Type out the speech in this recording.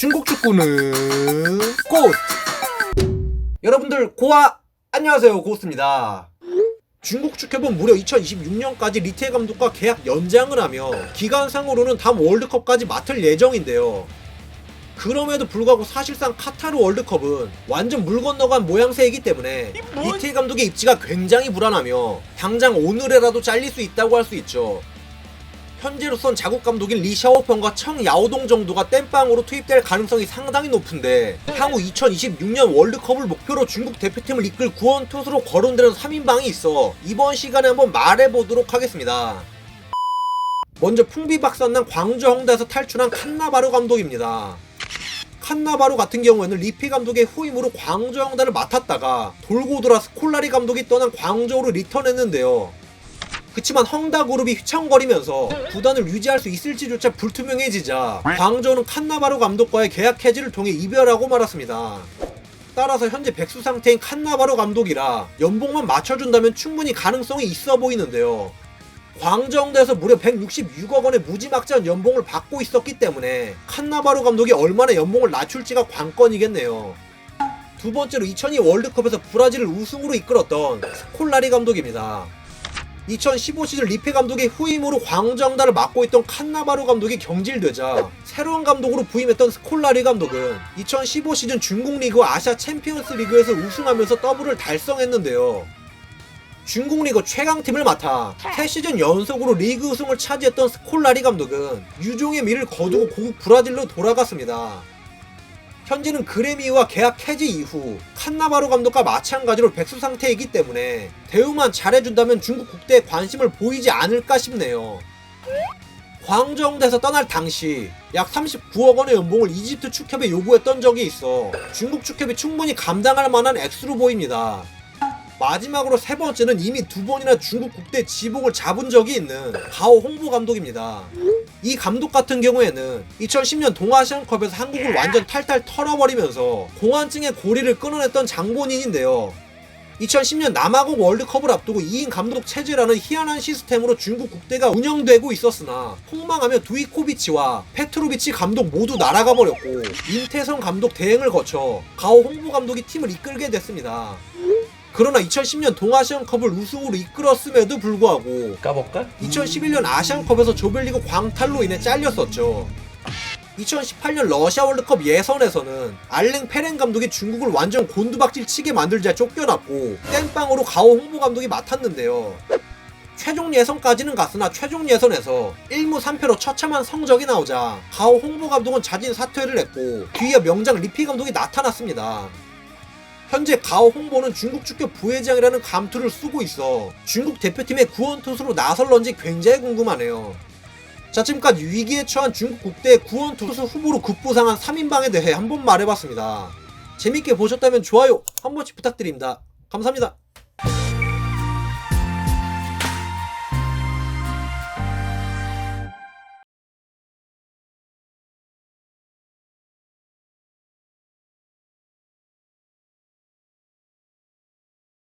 중국 축구는 꽃! 여러분들 고아 안녕하세요 고스입니다. 중국 축협은 무려 2026년까지 리테 감독과 계약 연장을 하며 기간상으로는 다음 월드컵까지 맡을 예정인데요. 그럼에도 불구하고 사실상 카타르 월드컵은 완전 물 건너간 모양새이기 때문에 리테 감독의 입지가 굉장히 불안하며 당장 오늘이라도 잘릴 수 있다고 할 수 있죠. 현재로선 자국 감독인 리 샤오펑과 청 야오동 정도가 땜빵으로 투입될 가능성이 상당히 높은데 향후 2026년 월드컵을 목표로 중국 대표팀을 이끌 구원 투수로 거론되는 3인방이 있어 이번 시간에 한번 말해보도록 하겠습니다. 먼저 풍비박산난 광주 홍다에서 탈출한 칸나바루 감독입니다. 칸나바루 같은 경우에는 리피 감독의 후임으로 홍다를 맡았다가 돌고 돌아 스콜라리 감독이 떠난 광저우로 리턴했는데요. 그치만 헝다 그룹이 휘청거리면서 구단을 유지할 수 있을지조차 불투명해지자 광저우는 칸나바루 감독과의 계약 해지를 통해 이별하고 말았습니다. 따라서 현재 백수 상태인 칸나바루 감독이라 연봉만 맞춰준다면 충분히 가능성이 있어 보이는데요. 광저우에서 무려 166억 원의 무지막지한 연봉을 받고 있었기 때문에 칸나바루 감독이 얼마나 연봉을 낮출지가 관건이겠네요. 두 번째로 2002 월드컵에서 브라질을 우승으로 이끌었던 스콜라리 감독입니다. 2015 시즌 리페 감독의 후임으로 광정다를 맡고 있던 칸나바루 감독이 경질되자 새로운 감독으로 부임했던 스콜라리 감독은 2015 시즌 중국 리그 아시아 챔피언스 리그에서 우승하면서 더블을 달성했는데요. 중국 리그 최강팀을 맡아 3시즌 연속으로 리그 우승을 차지했던 스콜라리 감독은 유종의 미를 거두고 고국 브라질로 돌아갔습니다. 현재는 그레미와 계약 해지 이후 칸나바로 감독과 마찬가지로 백수 상태이기 때문에 대우만 잘해준다면 중국 국대에 관심을 보이지 않을까 싶네요. 광저우에서 떠날 당시 약 39억 원의 연봉을 이집트 축협에 요구했던 적이 있어 중국 축협이 충분히 감당할 만한 액수로 보입니다. 마지막으로 세 번째는 이미 두 번이나 중국 국대 지봉을 잡은 적이 있는 가오 홍보 감독입니다. 이 감독 같은 경우에는 2010년 동아시안컵에서 한국을 완전 탈탈 털어버리면서 공황증의 고리를 끊어냈던 장본인인데요. 2010년 남아공 월드컵을 앞두고 2인 감독 체제라는 희한한 시스템으로 중국 국대가 운영되고 있었으나 폭망하며 두이코비치와 페트로비치 감독 모두 날아가 버렸고 임태성 감독 대행을 거쳐 가오 홍보 감독이 팀을 이끌게 됐습니다. 그러나 2010년 동아시안컵을 우승으로 이끌었음에도 불구하고 까볼까? 2011년 아시안컵에서 조별리그 광탈로 인해 잘렸었죠. 2018년 러시아 월드컵 예선에서는 알랭 페렌 감독이 중국을 완전 곤두박질 치게 만들자 쫓겨났고 땜빵으로 가오 홍보 감독이 맡았는데요. 최종 예선까지는 갔으나 최종 예선에서 1무 3패로 처참한 성적이 나오자 가오 홍보 감독은 자진 사퇴를 했고 뒤이어 명장 리피 감독이 나타났습니다. 현재 가오 홍보는 중국 축협 부회장이라는 감투를 쓰고 있어 중국 대표팀의 구원 투수로 나설런지 굉장히 궁금하네요. 자 지금까지 위기에 처한 중국 국대 구원 투수 후보로 급부상한 3인방에 대해 한번 말해봤습니다. 재밌게 보셨다면 좋아요 한 번씩 부탁드립니다. 감사합니다.